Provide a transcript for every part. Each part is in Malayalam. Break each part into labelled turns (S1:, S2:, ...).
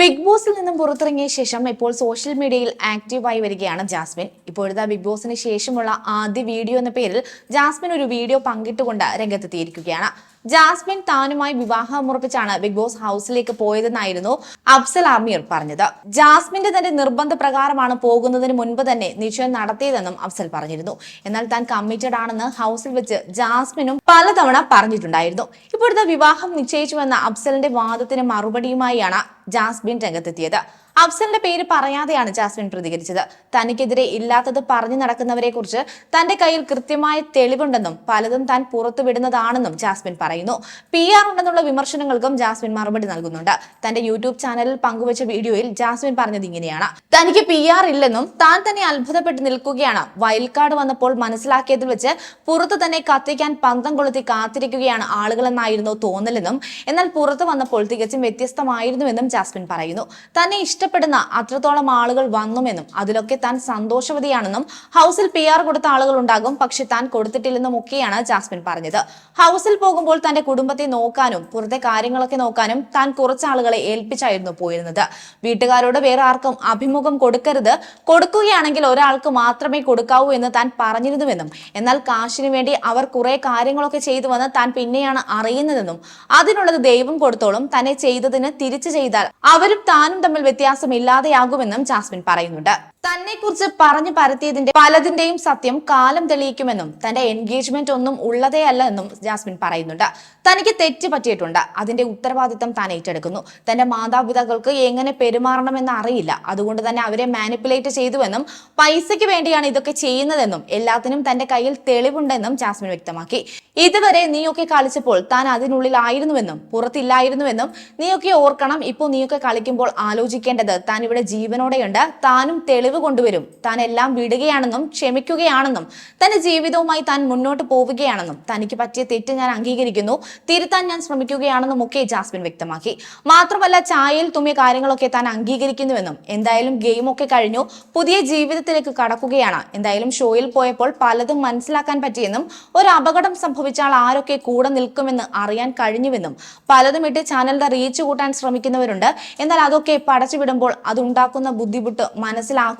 S1: ബിഗ് ബോസിൽ നിന്നും പുറത്തിറങ്ങിയ ശേഷം ഇപ്പോൾ സോഷ്യൽ മീഡിയയിൽ ആക്റ്റീവായി വരികയാണ് ജാസ്മിൻ. ഇപ്പോഴത്തെ ബിഗ് ബോസിന് ശേഷമുള്ള ആദ്യ വീഡിയോ എന്ന പേരിൽ ജാസ്മിൻ ഒരു വീഡിയോ പങ്കിട്ടുകൊണ്ട് രംഗത്തെത്തിയിരിക്കുകയാണ്. ജാസ്മിൻ താനുമായി വിവാഹം ഉറപ്പിച്ചാണ് ബിഗ് ബോസ് ഹൗസിലേക്ക് പോയതെന്നായിരുന്നു അഫ്സൽ ആമീർ പറഞ്ഞത്. ജാസ്മിന്റെ തന്റെ നിർബന്ധ പ്രകാരമാണ് പോകുന്നതിന് മുൻപ് തന്നെ നിശ്ചയം നടത്തിയതെന്നും അഫ്സൽ പറഞ്ഞിരുന്നു. എന്നാൽ താൻ കമ്മിറ്റഡ് ആണെന്ന് ഹൗസിൽ വെച്ച് ജാസ്മിനും പലതവണ പറഞ്ഞിട്ടുണ്ടായിരുന്നു. ഇപ്പോഴത്തെ വിവാഹം നിശ്ചയിച്ചുവെന്ന അഫ്സലിന്റെ വാദത്തിന് മറുപടിയുമായാണ് ജാസ്മിൻ രംഗത്തെത്തിയത്. അഫ്സലിന്റെ പേര് പറയാതെയാണ് ജാസ്മിൻ പ്രതികരിച്ചത്. തനിക്കെതിരെ ഇല്ലാത്തത് പറഞ്ഞു നടക്കുന്നവരെ കുറിച്ച് തന്റെ കയ്യിൽ കൃത്യമായ തെളിവുണ്ടെന്നും പലതും താൻ പുറത്തുവിടുന്നതാണെന്നും ജാസ്മിൻ പറയുന്നു. പി ആർ ഉണ്ടെന്നുള്ള വിമർശനങ്ങൾക്കും ജാസ്മിൻ മറുപടി നൽകുന്നുണ്ട്. തന്റെ യൂട്യൂബ് ചാനലിൽ പങ്കുവച്ച വീഡിയോയിൽ ജാസ്മിൻ പറഞ്ഞത് ഇങ്ങനെയാണ്. തനിക്ക് പി ആർ ഇല്ലെന്നും താൻ തന്നെ അത്ഭുതപ്പെട്ട് നിൽക്കുകയാണ്. വയൽക്കാട് വന്നപ്പോൾ മനസ്സിലാക്കിയതിൽ വെച്ച് പുറത്തു തന്നെ കത്തിക്കാൻ പന്തം കൊളുത്തി കാത്തിരിക്കുകയാണ് ആളുകളെന്നായിരുന്നു തോന്നലെന്നും എന്നാൽ പുറത്തു വന്നപ്പോൾ തികച്ചും വ്യത്യസ്തമായിരുന്നുവെന്നും ജാസ്മിൻ പറയുന്നു. തന്നെ ഇഷ്ടപ്പെടുന്ന അത്രത്തോളം ആളുകൾ വന്നുമെന്നും അതിലൊക്കെ താൻ സന്തോഷവതിയാണെന്നും ഹൗസിൽ പി ആർ കൊടുത്ത ആളുകൾ ഉണ്ടാകും പക്ഷെ താൻ കൊടുത്തിട്ടില്ലെന്നും ഒക്കെയാണ് ജാസ്മിൻ പറഞ്ഞത്. ഹൗസിൽ പോകുമ്പോൾ തന്റെ കുടുംബത്തെ നോക്കാനും പുറത്തെ കാര്യങ്ങളൊക്കെ നോക്കാനും താൻ കുറച്ച് ആളുകളെ ഏൽപ്പിച്ചായിരുന്നു പോയിരുന്നത്. വീട്ടുകാരോട് വേറെ ആർക്കും അഭിമുഖം കൊടുക്കരുത്. കൊടുക്കുകയാണെങ്കിൽ ഒരാൾക്ക് മാത്രമേ കൊടുക്കാവൂ എന്ന് താൻ പറഞ്ഞിരുന്നുവെന്നും എന്നാൽ കാശിനു വേണ്ടി അവർ കുറെ കാര്യങ്ങളൊക്കെ ചെയ്തുവെന്ന് താൻ പിന്നെയാണ് അറിയുന്നതെന്നും അതിനുള്ളത് ദൈവം കൊടുത്തോളും. തന്നെ ചെയ്തതിന് തിരിച്ചു ചെയ്താൽ അവരും താനും തമ്മിൽ വ്യത്യാസമില്ലാതെയാകുമെന്നും ജാസ്മിൻ പറയുന്നുണ്ട് തന്നെ കുറിച്ച് പറഞ്ഞു പരത്തിയതിന്റെ പലതിന്റെയും സത്യം കാലം തെളിയിക്കുമെന്നും തന്റെ എൻഗേജ്മെന്റ് ഒന്നും ഉള്ളതേ അല്ല എന്നും ജാസ്മിൻ പറയുന്നുണ്ട്. തനിക്ക് തെറ്റ് പറ്റിയിട്ടുണ്ട്. അതിന്റെ ഉത്തരവാദിത്തം താൻ ഏറ്റെടുക്കുന്നു. തന്റെ മാതാപിതാക്കൾക്ക് എങ്ങനെ പെരുമാറണമെന്ന് അറിയില്ല. അതുകൊണ്ട് തന്നെ അവരെ മാനിപ്പുലേറ്റ് ചെയ്തുവെന്നും പൈസയ്ക്ക് വേണ്ടിയാണ് ഇതൊക്കെ ചെയ്യുന്നതെന്നും എല്ലാത്തിനും തന്റെ കയ്യിൽ തെളിവുണ്ടെന്നും ജാസ്മിൻ വ്യക്തമാക്കി. ഇതുവരെ നീയൊക്കെ കളിച്ചപ്പോൾ താൻ അതിനുള്ളിലായിരുന്നുവെന്നും പുറത്തില്ലായിരുന്നുവെന്നും നീയൊക്കെ ഓർക്കണം. ഇപ്പോൾ നീയൊക്കെ കളിക്കുമ്പോൾ ആലോചിക്കേണ്ടത് താൻ ഇവിടെ ജീവനോടെയുണ്ട്. താനും തെളിവ് കൊണ്ടുവരും. താൻ എല്ലാം വിടുകയാണെന്നും ക്ഷമിക്കുകയാണെന്നും തന്റെ ജീവിതവുമായി താൻ മുന്നോട്ട് പോവുകയാണെന്നും തനിക്ക് പറ്റിയ തെറ്റ് ഞാൻ അംഗീകരിക്കുന്നു തിരുത്താൻ ഞാൻ ശ്രമിക്കുകയാണെന്നും ഒക്കെ ജാസ്മിൻ വ്യക്തമാക്കി. മാത്രമല്ല ചായയിൽ തുമ്മിയ കാര്യങ്ങളൊക്കെ താൻ അംഗീകരിക്കുന്നുവെന്നും എന്തായാലും ഗെയിം ഒക്കെ കഴിഞ്ഞു പുതിയ ജീവിതത്തിലേക്ക് കടക്കുകയാണ്. എന്തായാലും ഷോയിൽ പോയപ്പോൾ പലതും മനസ്സിലാക്കാൻ പറ്റിയെന്നും ഒരു അപകടം സംഭവിച്ചാൽ ആരൊക്കെ കൂടെ നിൽക്കുമെന്ന് അറിയാൻ കഴിഞ്ഞുവെന്നും പലതും ഇട്ട് ചാനലിന്റെ റീച്ച് കൂട്ടാൻ ശ്രമിക്കുന്നവരുണ്ട്. എന്നാൽ അതൊക്കെ പടച്ചുവിടുമ്പോൾ അതുണ്ടാക്കുന്ന ബുദ്ധിമുട്ട്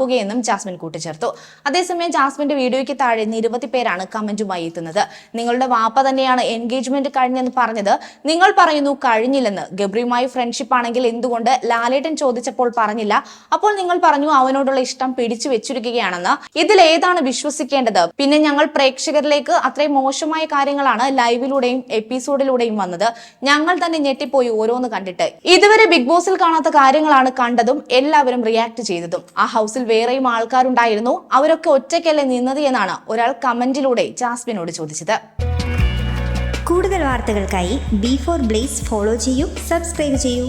S1: മനസ്സിലാക്കുകയെന്നും ജാസ്മിൻ കൂട്ടിച്ചേർത്തു. അതേസമയം ജാസ്മിന്റെ വീഡിയോയ്ക്ക് താഴെ നിരവധി പേരാണ് കമന്റുമായി എത്തുന്നത്. നിങ്ങളുടെ വാപ്പ തന്നെയാണ് എൻഗേജ്മെന്റ് കഴിഞ്ഞെന്ന് പറഞ്ഞത്. നിങ്ങൾ പറയുന്നു കഴിഞ്ഞില്ലെന്ന്. ഗബ്രിയുമായി ഫ്രണ്ട്ഷിപ്പ് ആണെങ്കിൽ എന്തുകൊണ്ട്? ലാലേട്ടൻ ചോദിച്ചപ്പോൾ പറഞ്ഞില്ല. അപ്പോൾ നിങ്ങൾ പറഞ്ഞു അവനോടുള്ള ഇഷ്ടം പിടിച്ചു വെച്ചിരിക്കുകയാണെന്ന്. ഇതിൽ ഏതാണ് വിശ്വസിക്കേണ്ടത്? പിന്നെ ഞങ്ങൾ പ്രേക്ഷകരിലേക്ക് അത്രയും മോശമായ കാര്യങ്ങളാണ് ലൈവിലൂടെയും എപ്പിസോഡിലൂടെയും വന്നത്. ഞങ്ങൾ തന്നെ ഞെട്ടിപ്പോയി ഓരോന്ന് കണ്ടിട്ട്. ഇതുവരെ ബിഗ് ബോസിൽ കാണാത്ത കാര്യങ്ങളാണ് കണ്ടതും എല്ലാവരും റിയാക്ട് ചെയ്തതും. ആ ഹൗസിൽ വേറെയും ആൾക്കാരുണ്ടായിരുന്നു. അവരൊക്കെ ഒറ്റയ്ക്കല്ലേ നിന്നത് എന്നാണ് ഒരാൾ കമന്റിലൂടെ ജാസ്മിനോട് ചോദിച്ചത്.
S2: കൂടുതൽ വാർത്തകൾക്കായി ബി ഫോർ ബ്ലേസ് ഫോളോ ചെയ്യൂ സബ്സ്ക്രൈബ് ചെയ്യൂ.